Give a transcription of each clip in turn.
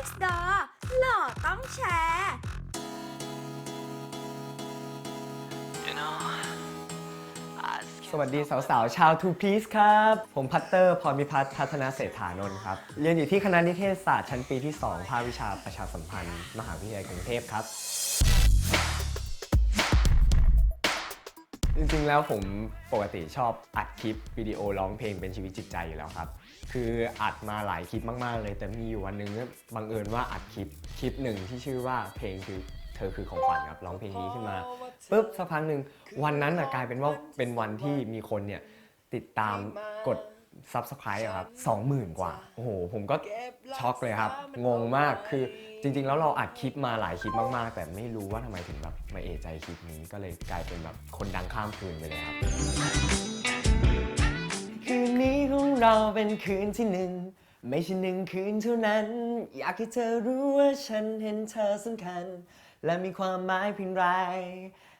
next door หล่อต้องแชร์ You know, I just สวัสดีสาวๆ ชาวทูพีซครับ ผมพัตเตอร์พรมิพัฒน์พัฒนาเศรษฐานนท์ครับ เรียนอยู่ที่คณะนิเทศศาสตร์ชั้นปีที่ 2 ภาควิชาประชาสัมพันธ์ มหาวิทยาลัยกรุงเทพครับ จริงๆ แล้วผมปกติชอบอัดคลิปวิดีโอร้องเพลงเป็นชีวิตจิตใจอยู่แล้วครับ คืออัดมาหลายคลิปมากๆเลย แต่มีอยู่วันหนึงบังเอิญว่าอัดคลิปคลิปหนึ่งที่ชื่อว่าเพลงคือเธอคือของขวัญครับร้องเพลงนี้ขึ้นมาปุ๊บสักพักหนึ่งวันนั้นน่ะกลายเป็นว่าเป็นวันที่มีคนเนี่ยติดตามกด Subscribe อะครับ20,000กว่า โอ้โห ผมก็ช็อกเลยครับ งงมากคือจริง ๆ แล้วเราอัดคลิปมาหลายคลิปมาก ๆ แต่ไม่รู้ว่าทำไมถึงแบบมาเอะใจคลิปนี้ก็เลยกลายเป็นแบบคนดังข้ามคืนไปเลยครับ คืนนี้ของเราเป็นคืนที่หนึ่งไม่ใช่หนึ่งคืนเท่านั้น อยากให้เธอรู้ว่าฉันเห็นเธอสำคัญ และมีความหมายเพียงไร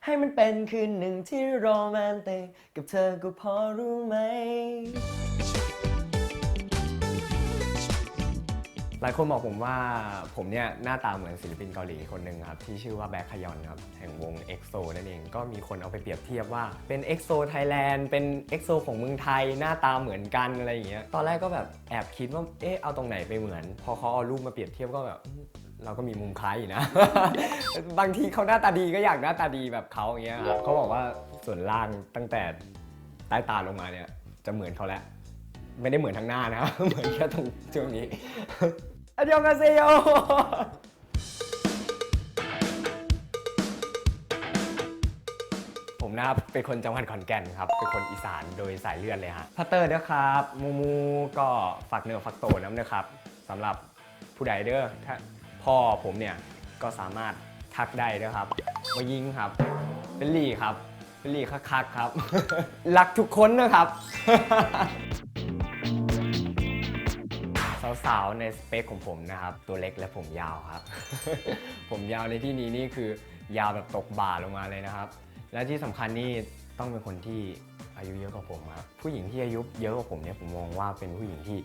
ให้มันเป็นคืนหนึ่งที่โรแมนติกกับเธอก็พอรู้ไหม หลายคนบอกผมว่าผมเนี่ยหน้าตาเหมือนศิลปินเกาหลีคนหนึ่งครับ ที่ชื่อว่าแบ็คขยอนครับ แห่งวง EXO นั่นเอง ก็มีคนเอาไปเปรียบเทียบว่าเป็น EXO Thailand เป็น EXO ของเมืองไทยหน้าตาเหมือนกันอะไรอย่างเงี้ยตอนแรกก็แบบแอบคิดว่าเอ๊ะเอาตรงไหนไปเหมือน พอเขาเอารูปมาเปรียบเทียบก็แบบเราก็มีมุมคล้ายอยู่นะ บางทีเขาหน้าตาดีก็อยากหน้าตาดีแบบเขาอย่างเงี้ยครับเขาบอกว่าส่วนล่างตั้งแต่ใต้ตาลงมาเนี่ยจะเหมือนเขาแล้ว ไม่ได้เหมือนทั้งหน้านะ เหมือนแค่ตรงช่วงนี้ อันยองกาเซโยผมนะครับ เป็นคนจังหวัดขอนแก่นครับ เป็นคนอีสานโดยสายเลือดเลยฮะพัตเตอร์นะครับมูมูก็ฝากเนื้อฝากโตน้ำนะครับสำหรับผู้ใดเด้อถ้าพ่อผมเนี่ยก็สามารถทักได้นะครับมายิงครับ เป็นหลี่ครับ เป็นหลี่คักๆครับ รักทุกคนนะครับ สาวๆในสเปคของผมนะครับ ตัวเล็กและผมยาวครับ ผมยาวในที่นี้นี่คือยาวแบบตกบ่าลงมาเลยนะครับ และที่สำคัญนี่ต้องเป็นคนที่อายุเยอะกว่าผมครับผู้หญิงที่อายุเยอะกว่าผมเนี่ยผมมองว่าเป็นผู้หญิงที่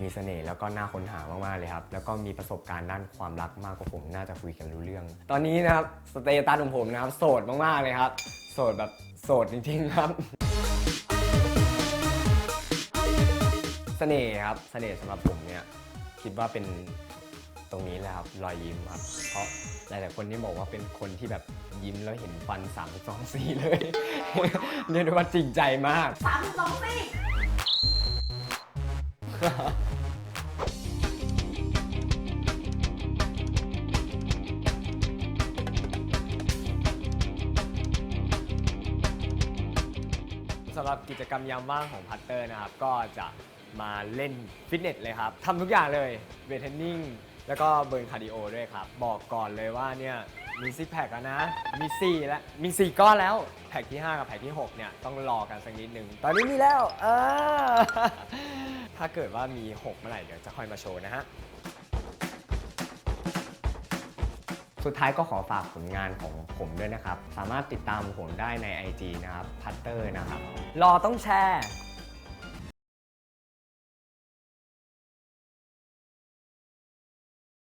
มีเสน่ห์แล้วก็น่าค้นหามากๆเลยครับ แล้วก็มีประสบการณ์ด้านความรักมากกว่าผมน่าจะคุยกันรู้เรื่อง ตอนนี้นะครับสเตตัสของผมนะครับ โสดมากๆเลยครับ โสดแบบโสดจริงๆครับ เสน่ห์ครับ เสน่ห์สำหรับผมเนี่ยคิดว่าเป็นตรงนี้แหละครับรอยยิ้มครับ เพราะหลาย ๆ คนที่บอกว่าเป็นคนที่แบบยิ้มแล้วเห็นฟัน3ามสองสี่เลย เรียกได้ว่าจริงใจมาก สามสองสี่ สำหรับกิจกรรมยามว่างของพัตเตอร์นะครับ ก็จะ มาเล่นฟิตเนสเลยครับทำทุกอย่างเลยเวทเทรนนิ่งแล้วก็เบิร์นคาร์ดิโอด้วยครับ บอกก่อนเลยว่าเนี่ยมีซิกแพคแล้วนะ มี4แล้วมี4ก้อนแล้ว แพคที่ 5 กับแพคที่ 6 เนี่ย ต้องรอกันสักนิดนึง ตอนนี้มีแล้วเออถ้าเกิดว่ามี 6 เมื่อไหร่ เดี๋ยวจะค่อยมาโชว์นะฮะ สุดท้ายก็ขอฝากผลงานของผมด้วยนะครับ สามารถติดตามผมได้ใน IG นะครับพัตเตอร์นะครับ รอต้องแชร์